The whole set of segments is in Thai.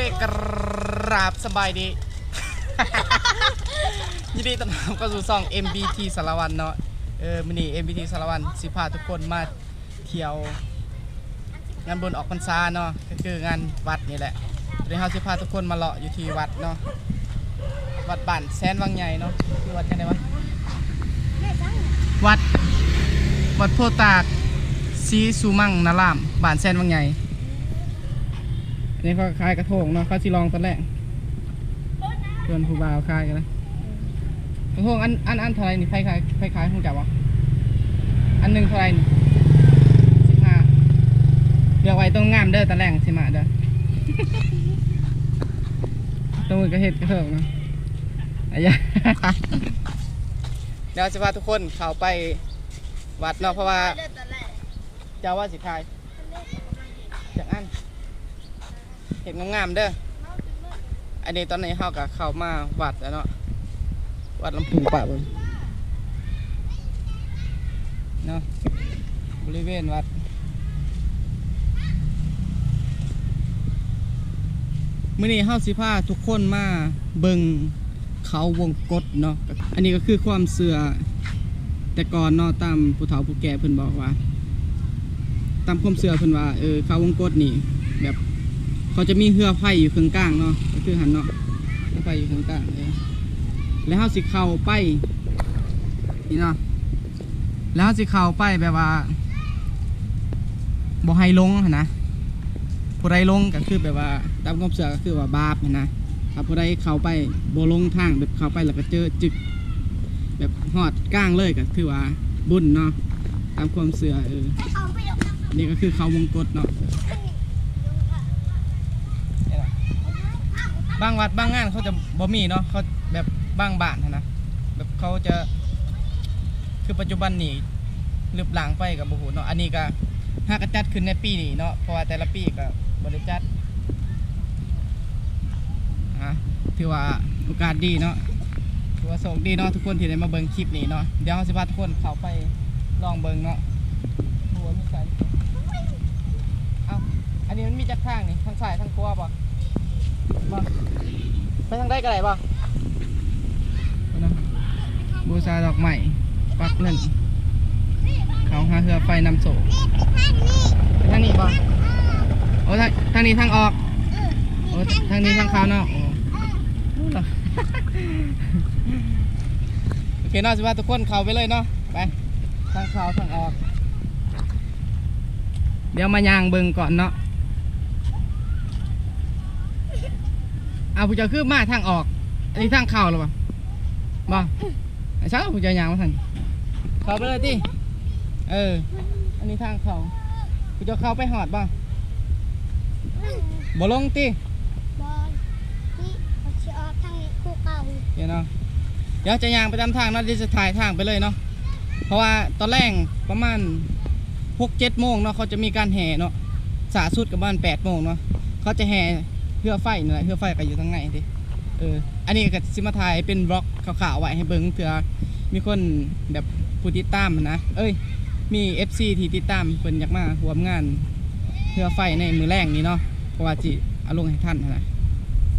เคกราบสบายดี ยินดีต้อนรับเข้าสู่ช่อง MBT สารวันเนาะเออมินี่ MBT สารวันสิพาทุกคนมาเที่ยว งานบุญออกพรรษาเนาะก็คืองานวัดนี่แหละวันนี้เราสิพาทุกคนมาเลาะอยู่ที่วัดเนาะวัดบ้านแสนวังใหญ่เนาะคือวัดกันไดวะวัด วัดโพตากซีสุมังนารามบ้านแสนวังใหญ่ นี่เขาคายกระทงเนาะเขาสิลองตอนแรกเพื่อนผู้บ่าวคายกันนะกระทงอันอันอันเท่าไรนี่ไฟคายไฟคายของจับวะอันหนึ่งเท่าไรนี่สิบห้าเลือกไว้ตรงงามเด้อตอนแรกสิมาเด้อตรงมือก็เห็ดกระทงเนาะอายะเดี๋ยวสิพาทุกคนเข้าไปวัดเนาะเพราะว่าเจ้าว่าสิคายจากอัน ห็นงามๆเด้อ อันนี้ตอนนี้เฮาก็เข้ามาวัดแล้วเนาะ วัดลำพูปะเบิ่งเนาะ บริเวณวัดมื้อนี้เฮาสิพาทุกคนมาเบิงเขาวงกตเนาะ อันนี้ก็คือความเสื่อแต่ก่อนเนาะตามผู้เฒ่าผู้แก่เพิ่นบอกว่า ตามความเสื่อเพิ่นว่าเออเขาวงกตนี่แบบ เขาจะมีเหือไผ่อยู่ข้างกลางเนาะก็คือหันเนาะเหือไผ่อยู่ข้างกลางเออแล้วเฮาสิเข้าไปนี่เนาะแล้วเฮาสิเข้าไปแบบว่าบ่ให้ลงหั้นนะผู้ใดลงก็คือแบบว่าตามความเชื่อก็คือว่าบาปหั้นนะถ้าผู้ใดเข้าไปบ่ลงทางแบบเข้าไปแล้วก็เจอจึกแบบฮอดกลางเลยก็คือว่าบุญเนาะตามความเชื่อเออนี่ก็คือเขาวงกตเนาะ บางวัดบางงานเขาจะบ่มีเนาะเขาแบบบางบ้านนะแบบเขาจะคือปัจจุบันนี่ลืบหลังไปกับบุหูเนาะอันนี้ก็หากระจัดขึ้นในปีนี้เนาะเพราะว่าแต่ละปีก็บริจัดอะถือว่าโอกาสดีเนาะถือว่าโชคดีเนาะทุกคนที่ได้มาเบิ่งคลิปนี้เนาะเดี๋ยวเราสิพาทุกคนเข้าไปลองเบิ่งเนาะหัวมีใส่เอ้าอันนี้มันมีจักทางนี่ทางซ้ายทางขวาบ่ มาไปทางใดก็ได้ป่ะบูชาดอกใหม่ปักเงินเขาหาเรือไฟนำโศกไปทางนี้ป่ะโอ้ทางทางนี้ทางออกโอ้ทางนี้ทางเขาเนาะโอ้รู้เหรอโอเคเนาะสิว่าทุกคนเข้าไปเลยเนาะไปทางเขาทางออก เดี๋ยวมายางเบิ่งก่อนเนาะ เอาผู้เจ้าคือมาทางออก อันนี้ทางเข้าหรือเปล่าบ่ไอ้เช้าผู้เจ้ายางมาทางเข้าไปเลยติเออ อันนี้ทางเข้าผู้เจ้าเข้าไปหอดบ่บ่ลงติบอลนี่เขาจะออกทางนี้คู่เก่าเดี๋ยวเนาะเดี๋ยวจะยางไปตามทางเนาะเดี๋ยวจะถ่ายทางไปเลยเนาะเพราะว่าตอนแรกประมาณหกเจ็ดโมงเนาะเขาจะมีการแห่เนาะสาสุดกับบ้านแปดโมงเนาะเขาจะแห่ เพื่อไฟนี่แหละเพื่อไฟก็อยู่ทางไหนดิเอออันนี้ก็สิมาถ่ายเป็นบล็อกขาวๆไว้ให้เบิ่งเผื่อมีคนแบบผู้ติดตามนะเอ้ยมี FC ที่ติดตามเพิ่นอยากมาร่วมงานเพื่อไฟในมือแรงนี้เนาะเพราะว่าจิเอาลงให้ท่านนะ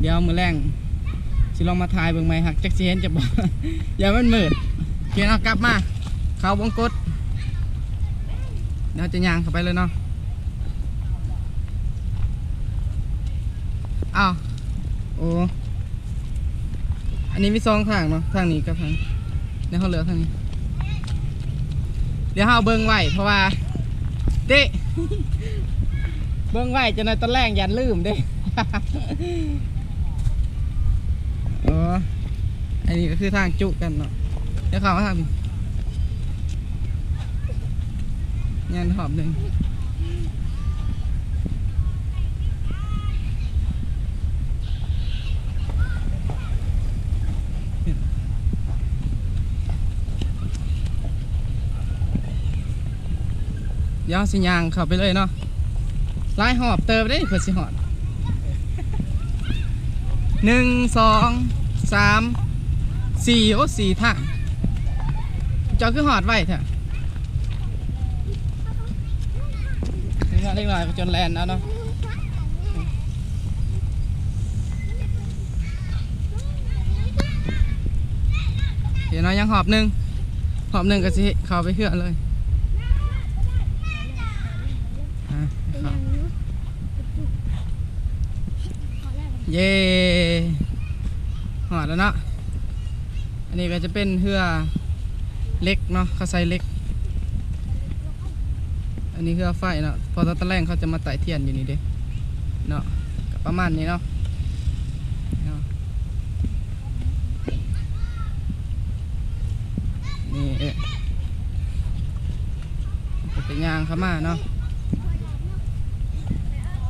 เดี๋ยวมือแรงสิลองมาถ่ายเบิ่งไหมหักจักสิเห็นจะบอกอย่ามันมืดเขียนเอากลับมา เขาวงกดเดี๋ยวจะย่างเข้าไปเลยเนาะ อ้าวโอ้อันนี้มีสองทางเนาะทางนี้กับทางเดี๋ยวเขาเหลือทางนี้ เดี๋ยวเขาเบิ้งไว้เพราะว่าเด้เบิ้งไว้จะในตอนแรกยันลืมเด้อ๋ออันนี้ก็คือทางจุกันเนาะเดี๋ยวเขาทางนี้งานหอบหนึ่ง เดี๋ยวสิยางเข้าไปเลยเนาะลายหอบเติมได้เพื่อสิหอดหนึ่งสองสามสี่โอ้สี่ถังเจ้าคือหอดไว้เถอะเล็กน้อยเล็กน้อยจนแลนแล้วเนาะเดี๋ยวน้อยยังหอบหนึ่งหอบหนึ่งก็สิเข้าไปเหื่อเลย เย่หอดแล้วเนาะ อันนี้ก็จะเป็นเหือเล็กเนาะเขาใส่เล็ก อันนี้เหือไฟเนาะ พอตอนแรกเขาจะมาไต่เทียนอยู่นี่เด้เนาะก็ประมาณนี้เนาะเนาะนี่เอ๊ะเป็นยางเข้ามาเนาะ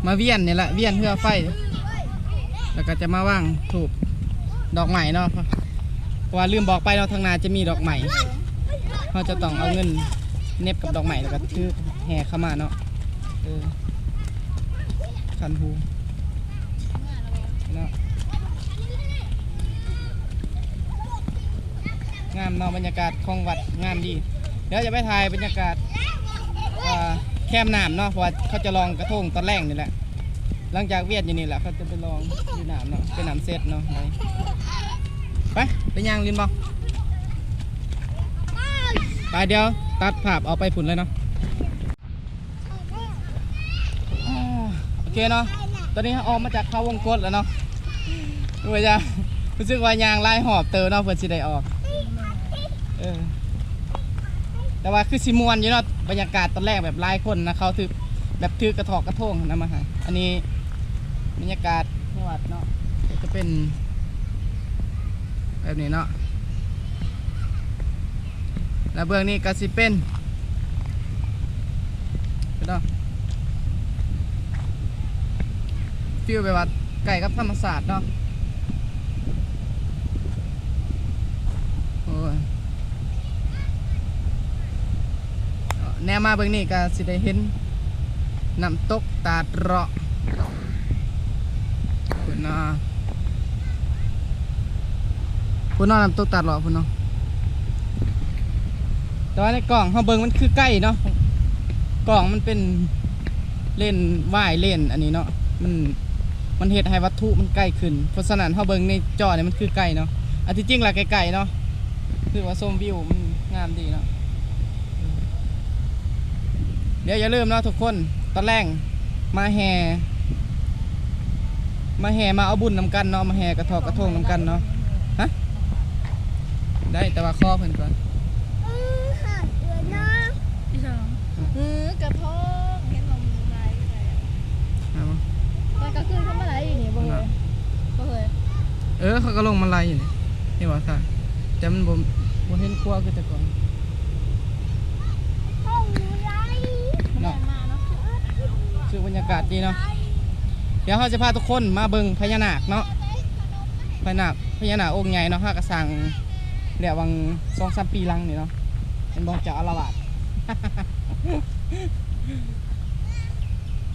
มาเวียนนี่แหละเวียนเหือไฟ แล้วก็จะมาว่างถูกดอกใหม่เนาะเพราะว่าลืมบอกไปเนาะทางนาจะมีดอกใหม่เราจะต้องเอาเงินเน็บกับดอกใหม่แล้วก็ถือแห่เข้ามาเนาะเออคันหูเนาะงามเนาะบรรยากาศของวัดงามดี เดี๋ยวจะไปถ่ายบรรยากาศแคมน้ำเนาะเพราะว่าเขาจะลองกระทงตอนแรกนี่แหละ หลังจากเวียดอยู่นี่แหละเขาจะไปลองดูน้ำเนาะเป็นน้ำเซตเนาะไปไปไปย่างลินบอกไปเดี๋ยวตัดภาพเอาไปผุนเลยเนาะโอเคเนาะตอนนี้ออกมาจากเขาวงกตแล้วเนาะดูว่าจะรู้สึกว่ายางลายหอบเตอเนาะเพื่อสิได้ออกเออแต่ว่าคือสิมวนอยู่เนาะบรรยากาศตอนแรกแบบลายคนนะเขาถือแบบถือกระถอกกระทงนะมาให้อันนี้ บรรยากาศในวัดเนาะก็จะเป็น แบบนี้เนาะแล้วเบื้องนี้ก็สิเป็นเนาะฟิวไปวัดไก่กับธรรมศาสตร์เนาะโอ้ยแนวมาเบื้องนี้ก็สิได้เห็นน้ำตกตาดเราะ น่ะคุณน่ะนำตัวตัดหรอคุณเนาะแต่ว่าในกล่องเขาเบิงมันคือใกล้เนาะกล่องมันเป็นเล่นว่ายเล่นอันนี้เนาะมันมันเหตุให้วัตถุมันใกล้ขึ้นเพราะฉะนั้นเขาเบิงในจอเนี่ยมันคือใกล้เนาะอันที่จริงละไกลๆเนาะคือว่าชมวิวมันงามดีเนาะเดี๋ยวอย่าลืมเนาะทุกคนตอนแรกมาแห่ มาแห่มาเอาบุญนำกันเนาะมาแห่กระทอกกระทงนำกันเนาะฮะได้แต่ว่าข้อเพิ่นก่อนอือขาดเดือนเนาะพี่สองเออกระทงเห็นลมไรอะไรเอามาตอนกลางคืนเขามาไรอยู่นี่บ่เลยบ่เลยเออเขาก็ลงมาไล่อยู่นี่นี่ว่าค่ะแต่มันบ่บ่เห็นครัวคือแต่ก่อนห้องหนูไรแม่มาเนาะคือบรรยากาศดีเนาะ เดี๋ยวเขาจะพาทุกคนมาเบิ่งพญานาคเนาะพญานาคพญานาคองค์ใหญ่เนาะฮะกระสังเดี๋ยววังสองสามปีลังนี่เนาะเป็นบอกเจ้าอารวาส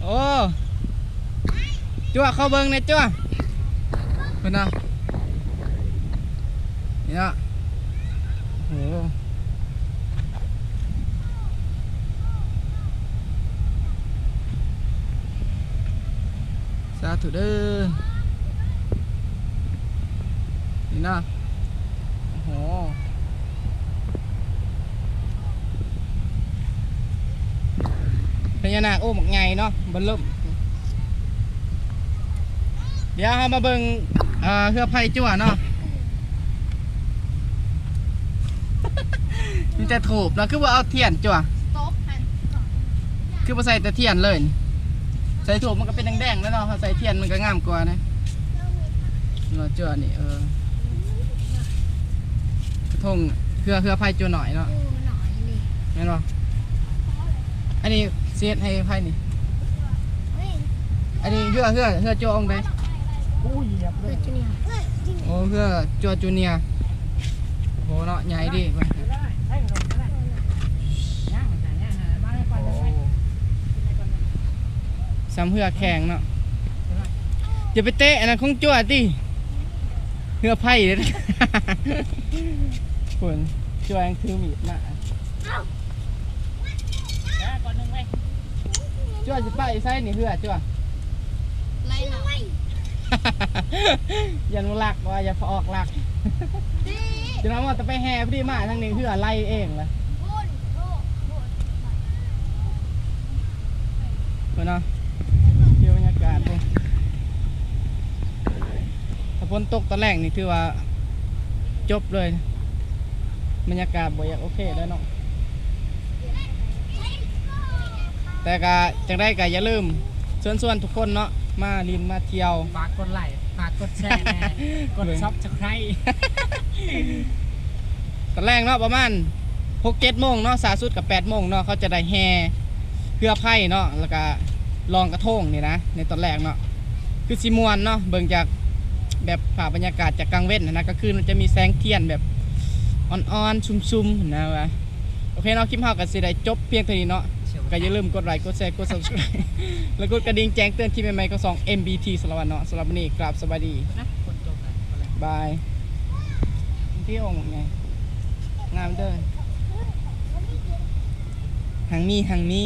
โอ้จั่วเข้าเบิ่งเนี่ยจั่วเพิ่นน่ะนี่เนาะโอ้โหสา ธุเด้อนี่เนาะโอ้โหพญานาคโอ้หมกไงเนาะบนลุ่มเดี๋ยวเรามาเบิ่งเอ่อเพื่อไผ่จั่วเนาะมันจะถูกเนาะคือว่าเอาเทียนจั่วตบหัน คือมาใส่แต่เทียนเลยนี่ ใส่ถูกมันก็เป็นแดงๆแล้วเนาะถ้าใส่เทียนมันก็งามกว่านะเราจั่วนี่เออกระทงเพื่อเพื่อไผ่จั่วหน่อยเนาะดูหน่อยนี่แม่นบ่อันนี้เสียดให้ไผ่นี่เฮ้ยอันนี้เพื่อเพื่อเพื่อจั่วองค์ใดเกิดจุเนี่ยเฮ้ยจริงโอ้เพื่อจั่วจูเนียร์โอ้โหเนาะใหญ่ดิ ไปซ้ำเพื่อแข่งเนาะอย่าไปเตะอันนั้นของจั่วติเพื่อไผ่เลยคนจั่วยังคือมีดมาจั่วจะไปใส่นี่เพื่อจั่วไรหน่อยอย่านุลักว่าอย่าพอออกลักเดีจะน้องว่าจะไปแห่พี่มาทางนี้คืออะไรเองล่ะบุญโลกบุญเพื่อนเนาะเที่ยวบรรยากาศเลยถ้า ฝนตกตอนแรกนี่ถือว่า จบเลยบรรยากาศบ่อยากโอเคแล้วเนาะแต่ก็จังได้ก็อย่าลืมชวนชวนๆทุกคนเนาะมาลินมาเที่ยวฝากกดไลค์ฝากกดแชร์แน่กดซับสไครต์ตอนแรกเนาะประมาณหกเจ็ดโมงเนาะสาสุดกับแปดโมงเนาะเขาจะได้แห่เพื่อไพ่เนาะแล้วก็ลองกระทงนี่นะ ในตอนแรกเนาะคือสิมวนเนาะเบิ่งจาก แบบภาพบรรยากาศจากกลางเว้นนะก็คือมันจะมีแสงเทียนแบบอ่อนๆชุมๆนะวะโอเคเนาะคลิปเฮาก็สิได้จบเพียงเท่านี้เนาะก็อย่าลืมกดไลค์กดแชร์กด subscribe แล้วกดกระดิ่งแจ้งเตือนคลิปใหม่ๆก็สอง MBT สารวัตรเนาะสำหรับวันนี้กราบสวัสดีนะกดจบเลยกดเลยบายที่องค์ไงงามเด้อหังมีหังมี